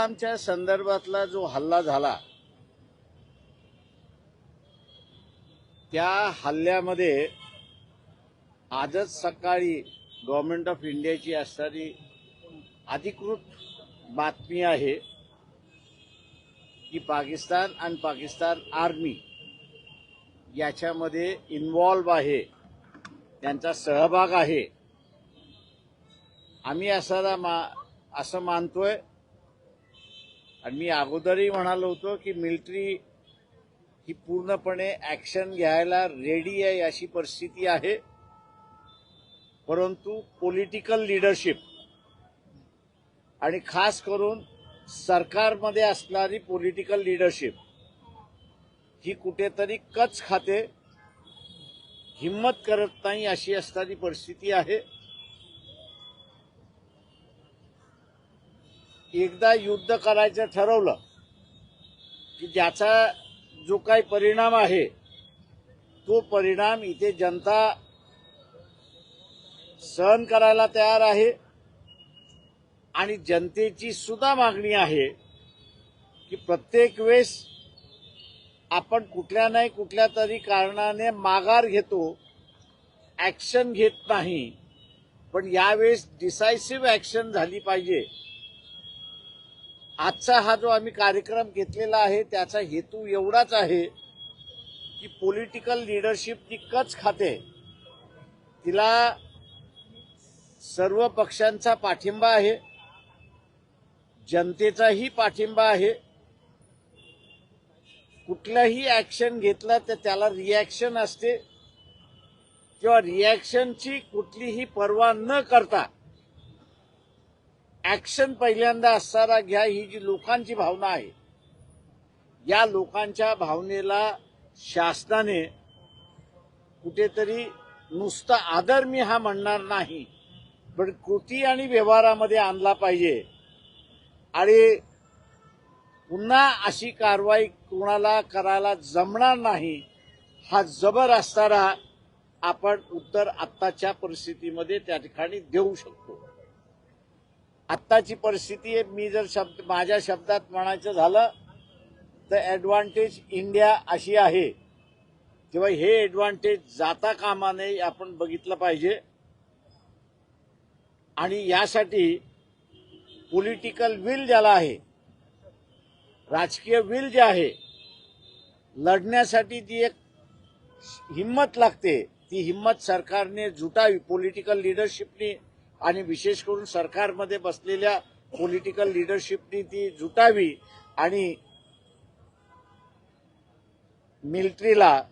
इस्लामच्या संदर्भातला जो हल्ला झाला त्या हल्ल्यामध्ये आजच सकाळी गव्हर्नमेंट ऑफ इंडियाची असणारी अधिकृत बातमी आहे की पाकिस्तान आणि पाकिस्तान आर्मी याच्यामध्ये इन्व्हॉल्व आहे त्यांचा सहभाग आहे. आम्ही असाला मा असं मानतोय. आणि मी अगोदरही म्हणालो होतो की मिलिटरी ही पूर्णपणे ॲक्शन घ्यायला रेडी आहे अशी परिस्थिती आहे. परंतु पॉलिटिकल लिडरशिप आणि खास करून सरकारमध्ये असणारी पॉलिटिकल लिडरशिप ही कुठेतरी कच खाते हिंमत करत नाही अशी असणारी परिस्थिती आहे. एकदा युद्ध करायचं ठरवलं की ज्याचा जो काही परिणाम आहे तो परिणाम इथे जनता सहन करायला तयार आहे आणि जनतेची सुद्धा मागणी आहे की प्रत्येक वेळेस आपण कुठल्या नाही कुठल्या तरी कारणाने माघार घेतो ॲक्शन घेत नाही पण यावेळेस डिसायसिव्ह ॲक्शन झाली पाहिजे. आजचा हा जो आम्ही कार्यक्रम घेतलेला आहे त्याचा हेतू एवढाच आहे की पॉलिटिकल लिडरशिप ती कच खाते. तिला सर्व पक्षांचा पाठिंबा आहे जनतेचाही पाठिंबा आहे. कुठलंही ॲक्शन घेतलं तर त्याला रिॲक्शन असते. किंवा रिॲक्शनची कुठलीही पर्वा न करता ऍक्शन पहिल्यांदा असणारा घ्या ही जी लोकांची भावना आहे. या लोकांच्या भावनेला शासनाने कुठेतरी नुसता आदर मी हा म्हणणार नाही पण कृती आणि व्यवहारामध्ये आणला पाहिजे. आणि पुन्हा अशी कारवाई कोणाला करायला जमणार नाही हा जबर असताना आपण उत्तर आत्ताच्या परिस्थितीमध्ये त्या ठिकाणी देऊ शकतो. आत्ताची परिस्थिती आहे मी जर शब्द माझ्या शब्दात म्हणायचं झालं तर ॲडव्हान्टेज इंडिया अशी आहे. किंवा हे ॲडव्हान्टेज जाता कामा नये आपण बघितलं पाहिजे. आणि यासाठी पॉलिटिकल विल ज्याला आहे राजकीय विल जे आहे लढण्यासाठी जी एक हिंमत लागते. ती हिंमत सरकारने जुटावी पॉलिटिकल लिडरशिपने आणि विशेष करून सरकारमध्ये बसलेल्या पॉलिटिकल लिडरशिपनी ती जुटावी आणि मिलिटरीला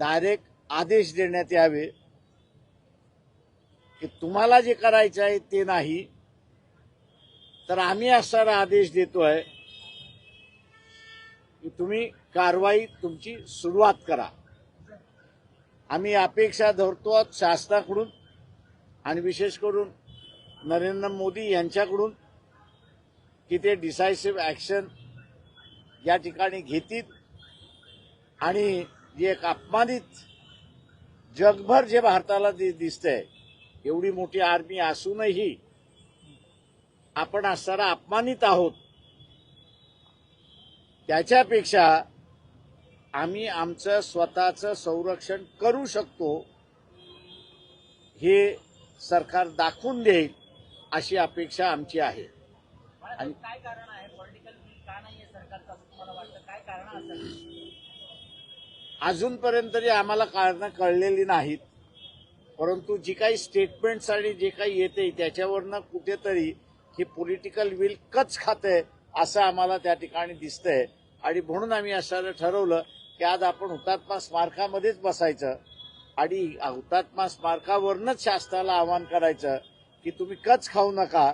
डायरेक्ट आदेश देण्यात यावे की तुम्हाला जे करायचं आहे ते नाही. तर आम्ही असणारा आदेश देतोय की तुम्ही कारवाई तुमची सुरुवात करा. आम्ही अपेक्षा धरतो शासनाकडून आणि विशेष करून नरेंद्र मोदी यांच्याकडून की ते डिसायसिव्ह ॲक्शन या ठिकाणी घेतील. आणि जे एक अपमानित जगभर जे भारताला दि- दिसतंय एवढी मोठी आर्मी असूनही आपण असताना अपमानित आहोत. त्याच्यापेक्षा आम्ही आमचं स्वतःचं संरक्षण करू शकतो हे सरकार दाखवून देईल अशी अपेक्षा आमची आहे. आणि काय कारण आहे? पॉलिटिकल का नाहीये सरकारचं असं तुम्हाला वाटतं? काय कारण अजूनपर्यंत तरी आम्हाला कारणं कळलेली नाहीत. परंतु जी काही स्टेटमेंट्स आणि जे काही येते त्याच्यावरनं कुठेतरी हे पॉलिटिकल विल कच खातंय असं आम्हाला त्या ठिकाणी दिसतंय. आणि म्हणून आम्ही असं ठरवलं की आज आपण हुतात्मा स्मारकामध्येच बसायचं. आणि हुतात्मा स्मारकावरनच शासनाला आवाहन करायचं की तुम्ही कच खाऊ नका.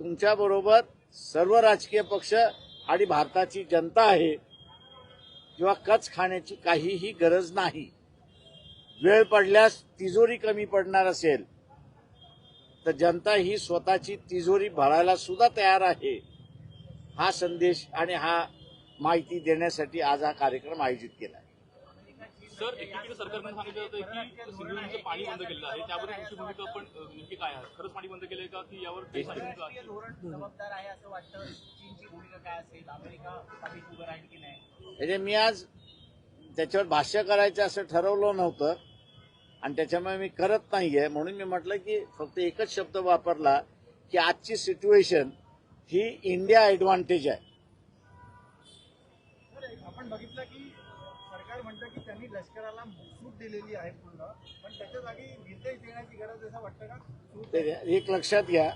तुमच्याबरोबर सर्व राजकीय पक्ष आणि भारताची जनता आहे किंवा कच खाण्याची काहीही गरज नाही. वेळ पडल्यास तिजोरी कमी पडणार असेल तर जनता ही स्वतःची तिजोरी भरायला सुद्धा तयार आहे. हा संदेश आणि हा माहिती देण्यासाठी आज हा कार्यक्रम आयोजित केला आहे. सर एकीकडे सरकारने सांगितलं होतं की सिंधुदुर्गचं पाणी बंद केलेलं आहे. त्याबद्दल तुमची भूमिका पण काय आहे? खरंच पाणी बंद केलंय का की यावर काही सांगितलं राष्ट्रीय धोरण जबाबदार आहे असं वाटतं? चीनची भूमिका काय असेल? अमेरिका उभं राहील की नाही? म्हणजे मी आज त्याच्यावर भाष्य करायचं असं ठरवलं नव्हतं आणि त्याच्यामुळे मी करत नाहीये. म्हणून मी म्हटलं की फक्त एकच शब्द वापरला की आजची सिच्युएशन ही इंडिया ऍडव्हान्टेज आहे आपण बघितलं की सरकार म्हणतं की त्यांनी लष्कराला सूट दिलेली आहे पूर्ण. पण त्याच्या जागी निर्देश देण्याची गरज असं वाटतं का? एक लक्षात घ्या.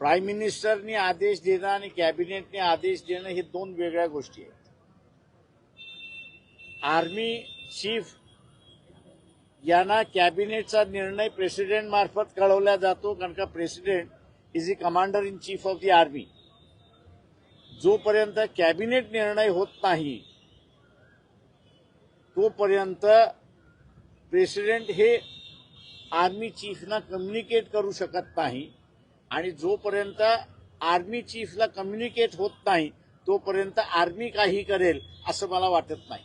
प्राईम मिनिस्टरनी आदेश देणं आणि कॅबिनेटने आदेश देणं हे दोन वेगळ्या गोष्टी आहेत. आर्मी चीफ यांना कॅबिनेटचा निर्णय प्रेसिडेंट मार्फत कळवला जातो कारण का president is the commander in chief of the army जोपर्यंत कॅबिनेट निर्णय होत नाही तोपर्यंत प्रेसिडेंट हे आर्मी चीफना कम्युनिकेट करू शकत नाही आणि जोपर्यंत आर्मी चीफला कम्युनिकेट होत नाही तोपर्यंत आर्मी काही करेल असं मला वाटत नाही.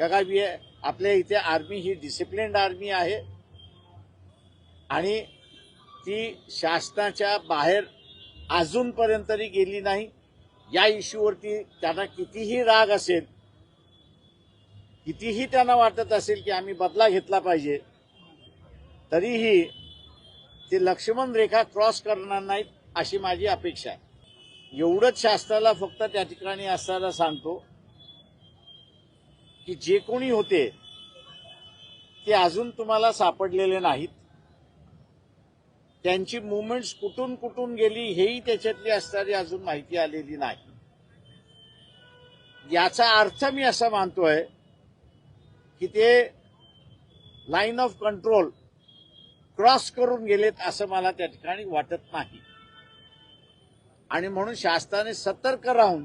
का मी आपल्या इथे आर्मी ही डिसिप्लिन्ड आर्मी आहे आणि ती शासनाच्या बाहेर अजूनपर्यंत तरी गेली नाही. या इश्यूवरती त्यांना कितीही राग असेल कितीही त्यांना वाटत असेल की आम्ही बदला घेतला पाहिजे तरीही ते लक्ष्मण रेखा क्रॉस करणार नाहीत अशी माझी अपेक्षा आहे. एवढंच शास्त्राला फक्त त्या ठिकाणी असताना सांगतो की जे कोणी होते ते अजून तुम्हाला सापडलेले नाहीत. त्यांची मुवमेंट्स कुठून कुठून गेली हेही त्याच्यातली असणारी अजून माहिती आलेली नाही. याचा अर्थ मी असा मानतोय की ते लाईन ऑफ कंट्रोल क्रॉस करून गेलेत असं मला त्या ठिकाणी वाटत नाही. आणि म्हणून शासनाने सतर्क राहून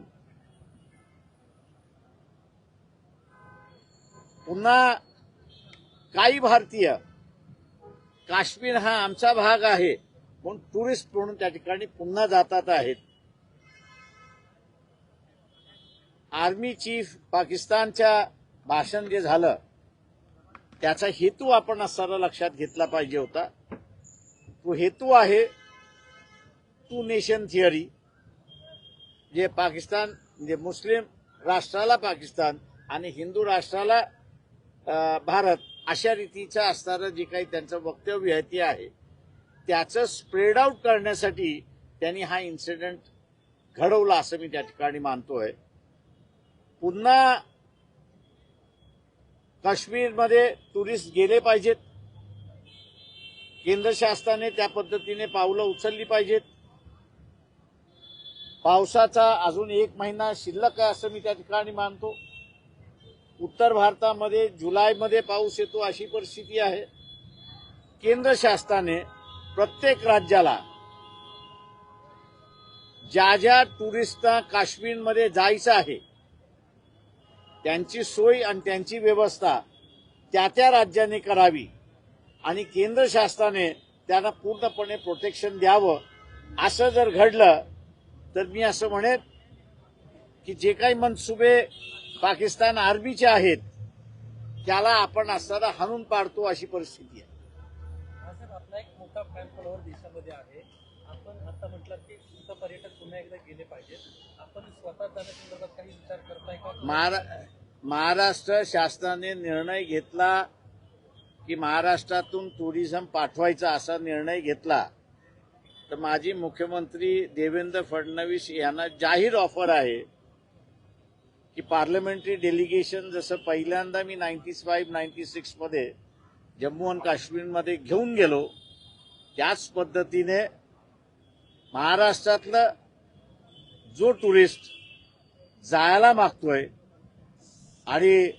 पुन्हा काही भारतीय काश्मीर हा आमचा भाग आहे. म्हणून टुरिस्ट म्हणून त्या ठिकाणी पुन्हा जातात आहेत. आर्मी चीफ पाकिस्तानच्या भाषण जे झालं त्याचा हेतू आपण असताना लक्षात घेतला पाहिजे होता. तो हेतू आहे टू नेशन थिअरी जे पाकिस्तान म्हणजे मुस्लिम राष्ट्राला पाकिस्तान आणि हिंदू राष्ट्राला भारत अशा रीतीचं असणारं जे काही त्यांचं वक्तव्य आहे ते आहे. त्याचं स्प्रेड आउट करण्यासाठी त्यांनी हा इन्सिडेंट घडवला असं मी त्या ठिकाणी मानतोय. पुन्हा काश्मीरमध्ये टुरिस्ट गेले पाहिजेत. केंद्र शासनाने त्या पद्धतीने पावलं उचलली पाहिजेत. पावसाचा अजून एक महिना शिल्लक आहे असं मी त्या ठिकाणी मानतो. उत्तर भारतामध्ये जुलैमध्ये पाऊस येतो अशी परिस्थिती आहे. केंद्र शासनाने प्रत्येक राज्याला ज्या ज्या टुरिस्टना काश्मीरमध्ये जायचं आहे त्यांची सोय आणि त्यांची व्यवस्था त्या त्या राज्याने करावी आणि केंद्र शासनाने त्यांना पूर्णपणे प्रोटेक्शन द्यावं. असं जर घडलं तर मी असं म्हणेन की जे काही मनसुबे पाकिस्तान आर्मीचे आहेत त्याला आपण असताना हाणून पाडतो अशी परिस्थिती आहे. आपला एक मोठा देशामध्ये आहे. आपण आता म्हटलं की पर्यटक पुन्हा एकदा गेले पाहिजेत आपण स्वतः जाण्यासंदर्भात काही विचार करताय का? महारा महाराष्ट्र शासनाने निर्णय घेतला की महाराष्ट्रातून टुरिझम पाठवायचा असा निर्णय घेतला तर माजी मुख्यमंत्री देवेंद्र फडणवीस यांना जाहीर ऑफर आहे. की पार्लमेंटरी डेलिगेशन जसं पहिल्यांदा मी नाईन्टी फाईव्ह नाईन्टी सिक्समध्ये जम्मू आणि काश्मीरमध्ये घेऊन गेलो त्याच पद्धतीने महाराष्ट्रातलं जो टुरिस्ट जायला मागतोय आणि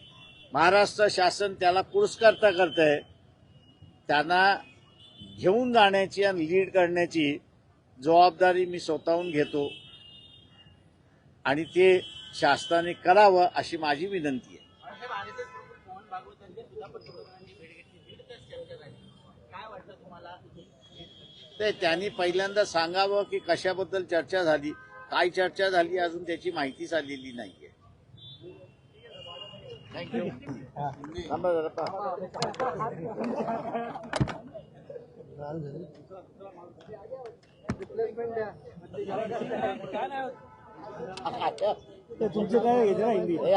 महाराष्ट्र शासन त्याला पुरस्कारता करत आहे त्यांना घेऊन जाण्याची आणि लीड करण्याची जबाबदारी मी स्वतःहून घेतो. आणि ते शासनाने करावं अशी माझी विनंती आहे. ते त्यांनी पहिल्यांदा सांगावं की कशाबद्दल चर्चा झाली काय चर्चा झाली अजून त्याची माहितीच आलेली नाहीये. थँक्यू थांबा जरा पहा. काय नाही हे